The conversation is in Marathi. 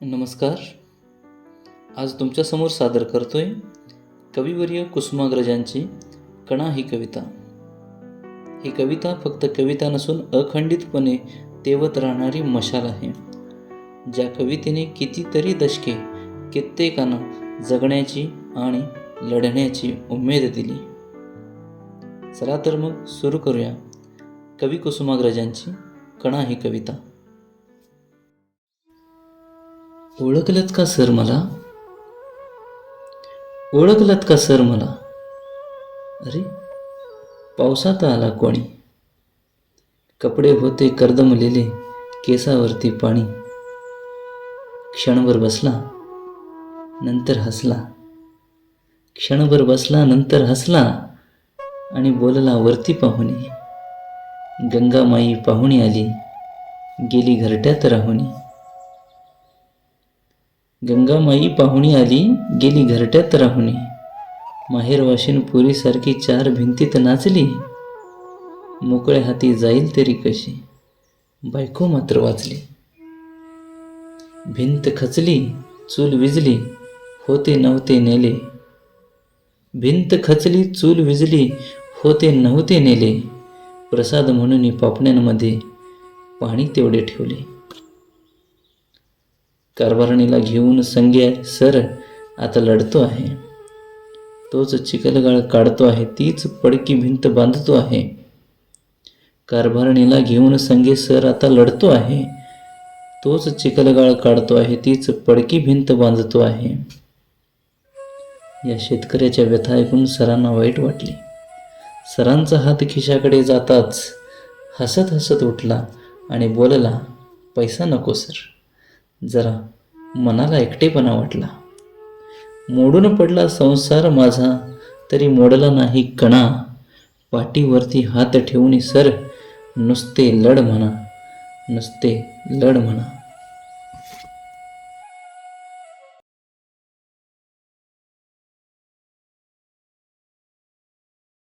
नमस्कार. आज तुमच्यासमोर सादर करतोय कविवर्य कुसुमाग्रजांची कणा ही कविता. ही कविता फक्त कविता नसून अखंडितपणे तेवत राहणारी मशाल आहे. ज्या कवितेने कितीतरी दशके कित्येकांना जगण्याची आणि लढण्याची उमेद दिली. चला तर मग सुरू करूया कवी कुसुमाग्रजांची कणा ही कविता. ओळखलत का सर मला? ओळखलत का सर मला? अरे पावसात आला कोणी? कपडे होते कर्दमलेले केसावरती पाणी. क्षणभर बसला नंतर हसला. क्षणभर बसला नंतर हसला आणि बोलला वरती पाहुणे. गंगामाई पाहुणी आली गेली घरट्यात राहुणी गंगामाई पाहुणी आली गेली घरट्यात राहुणी माहेरवाशीन पुरीसारखी चार भिंतीत नाचली. मोकळ्या हाती जाईल तरी कशी. बायको मात्र वाचली. भिंत खचली चूल विजली होते नव्हते नेले. भिंत खचली चूल विजली होते नव्हते नेले. प्रसाद म्हणून पापण्यांमध्ये पाणी तेवढे ठेवले. कारभारणीला घेऊन संग्या सर आता लढतो आहे. तोच चिखलगाळ काढतो आहे तीच पडकी भिंत बांधतो आहे. कारभारणीला घेऊन संगे सर आता लढतो आहे. तोच चिखलगाळ काढतो आहे तीच पडकी भिंत बांधतो आहे. या शेतकऱ्याच्या व्यथा ऐकून सरांना वाईट वाटले. सरांचा हात खिशाकडे जाताच हसत हसत उठला आणि बोलला पैसा नको सर. जरा मनाला एकटेपणा वाटला. मोडून पडला संसार माझा तरी मोडला नाही कणा. पाठीवरती हात ठेवून सर नुसते लढ म्हणा नुसते लढ म्हणा.